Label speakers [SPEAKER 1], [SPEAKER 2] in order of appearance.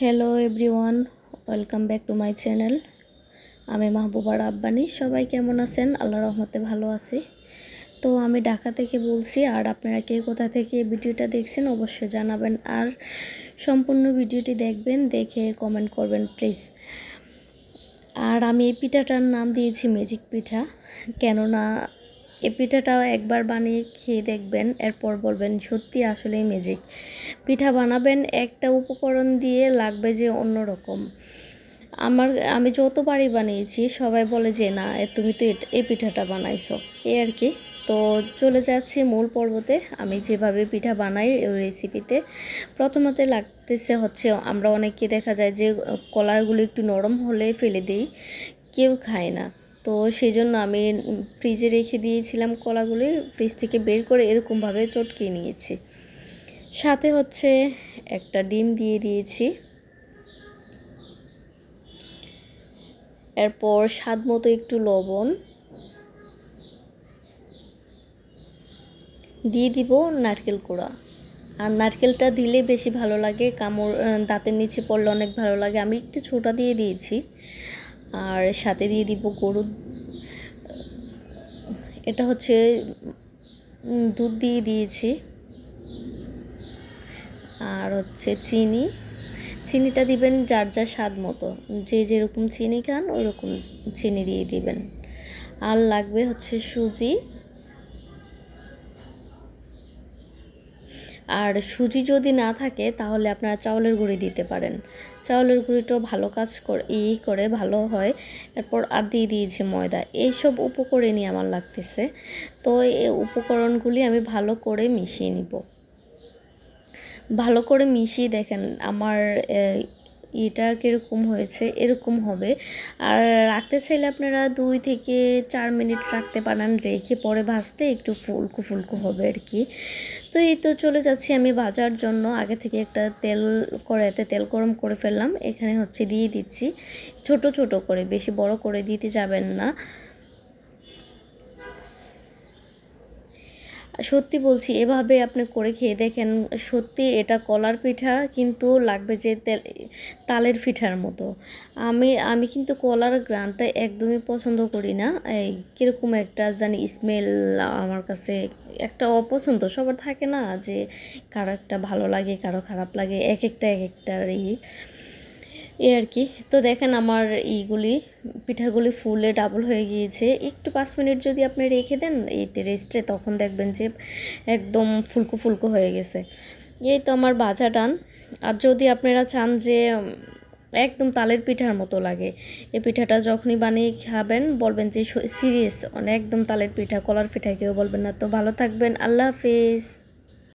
[SPEAKER 1] Hello everyone welcome back to my channel আমি মাহবুবার আব্বানি, সবাই কেমন আছেন? আল্লাহ রহমতে ভালো আছি। তো আমি ঢাকা থেকে বলছি, আর আপনারা কে কোথা থেকে ভিডিওটা দেখছেন অবশ্যই জানাবেন, আর সম্পূর্ণ ভিডিওটি দেখবেন, দেখে কমেন্ট করবেন প্লিজ আর আমি এই পিঠাটার নাম দিয়েছি ম্যাজিক পিঠা, কেননা এই পিঠাটাও একবার বানিয়ে খেয়ে দেখবেন, এরপর বলবেন, সত্যি আসলেই ম্যাজিক পিঠা বানাবেন, একটা উপকরণ দিয়ে লাগবে যে অন্যরকম। আমার, আমি যতবারই বানিয়েছি, সবাই বলে যে, না তুমি তো এই পিঠাটা বানাইছো। এই আর কি। তো চলে যাচ্ছি মূল পর্বতে। আমি যেভাবে পিঠা বানাই ওই রেসিপিতে প্রথমত লাগতেছে হচ্ছে, আমরা অনেককে দেখা যায় যে কলারগুলো একটু নরম হলে ফেলে দিই, কেউ খায় না। তো সেই জন্য আমি ফ্রিজে রেখে দিয়েছিলাম কলাগুলি, ফ্রিজ থেকে বের করে এরকমভাবে চটকিয়ে নিয়েছি। সাথে হচ্ছে একটা ডিম দিয়ে দিয়েছি। এরপর স্বাদ মতো একটু লবণ দিয়ে দিব নারকেল কোড়া। আর নারকেলটা দিলে বেশি ভালো লাগে, কামড় দাঁতের নিচে পড়লে অনেক ভালো লাগে। আমি একটু ছোটা দিয়ে দিয়েছি। আর সাথে দিয়ে দিব গরুর, এটা হচ্ছে দুধ দিয়ে দিয়েছি। আর হচ্ছে চিনি, চিনিটা দিবেন যার যার স্বাদ মতো। যে যেরকম চিনি খান ওই রকম চিনি দিয়ে দিবেন। আর লাগবে হচ্ছে সুজি আর সুজি যদি না থাকে, তাহলে আপনারা চাউলের গুঁড়ি দিতে পারেন। চাউলের গুঁড়িটাও ভালো কাজ করে, ই করে ভালো হয়। এরপর আর দিয়ে দিয়েছি ময়দা। এইসব উপকরণই আমার লাগতেছে। তো এই উপকরণগুলি আমি ভালো করে মিশিয়ে নিব। ভালো করে মিশিয়ে দেখেন, আমার এটা কীরকম হয়েছে, এরকম হবে। আর রাখতে চাইলে আপনারা দুই থেকে চার মিনিট রাখতে পারেন, রেখে পরে ভাজতে একটু ফুলকু ফুলকু হবে আর কি। তো এই তো চলে যাচ্ছি আমি ভাজার জন্য। আগে থেকে একটা তেল কড়াইতে তেল গরম করে ফেললাম। এখানে হচ্ছে দিয়ে দিচ্ছি। ছোট ছোট করে, বেশি বড় করে দিতে যাবেন না। সত্যি বলছি, এভাবে আপনি করে খেয়ে দেখেন, সত্যি এটা কলার পিঠা কিন্তু লাগবে যে তেল, তালের পিঠার মতো। আমি আমি কিন্তু কলার গ্রানটা একদমই পছন্দ করি না। এই কীরকম একটা জানি স্মেল আমার কাছে একটা অপছন্দ। সবার থাকে না যে কারও একটা ভালো লাগে, কারও খারাপ লাগে, এক একটা এক একটা ই এই আর কি। তো দেখেন আমার এইগুলি পিঠাগুলি ফুলে ডাবল হয়ে গিয়েছে। একটু পাঁচ মিনিট যদি আপনি রেখে দেন এইতে রেস্টে তখন দেখবেন যে একদম ফুলকো ফুলকো হয়ে গেছে। এই তো আমার বাজা টান আর যদি আপনারা চান যে, একদম তালের পিঠার মতো লাগে, এই পিঠাটা যখনই বানিয়ে খাবেন, বলবেন যে সিরিয়াস একদম তালের পিঠা, কলার পিঠা, কেউ বলবেন না। তো ভালো থাকবেন। আল্লাহ হাফিজ।